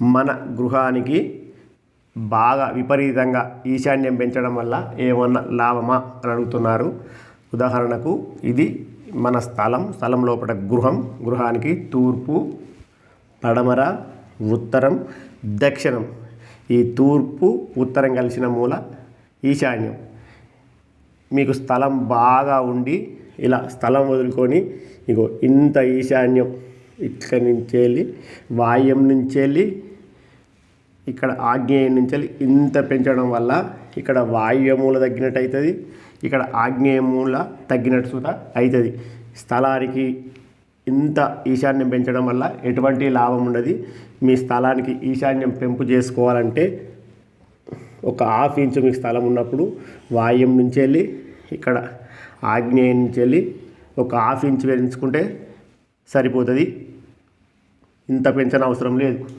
మన గృహానికి బాగా విపరీతంగా ఈశాన్యం పెంచడం వల్ల ఏమన్నా లాభమా అని అడుగుతున్నారు. ఉదాహరణకు ఇది మన స్థలం స్థలం లోపల గృహం గృహానికి తూర్పు పడమర ఉత్తరం దక్షిణం. ఈ తూర్పు ఉత్తరం కలిసిన మూల ఈశాన్యం. మీకు స్థలం బాగా ఉండి ఇలా స్థలం వదులుకొని ఇగో ఇంత ఈశాన్యం ఇక్కడి నుంచి వెళ్ళి వాయుం నుంచి వెళ్ళి ఇక్కడ ఆగ్నేయం నుంచి వెళ్ళి ఇంత పెంచడం వల్ల ఇక్కడ వాయువ్య మూల తగ్గినట్టు అవుతుంది ఇక్కడ ఆగ్నేయ మూల తగ్గినట్టు కూడా అవుతుంది స్థలానికి ఇంత ఈశాన్యం పెంచడం వల్ల ఎటువంటి లాభం ఉండదు. మీ స్థలానికి ఈశాన్యం పెంపు చేసుకోవాలంటే ఒక హాఫ్ ఇంచు మీకు స్థలం ఉన్నప్పుడు వాయుం నుంచి వెళ్ళి ఇక్కడ ఆగ్నేయం నుంచి వెళ్ళి ఒక హాఫ్ ఇంచ్ వేయించుకుంటే సరిపోతుంది. ఇంత పెంచనవసరం లేదు.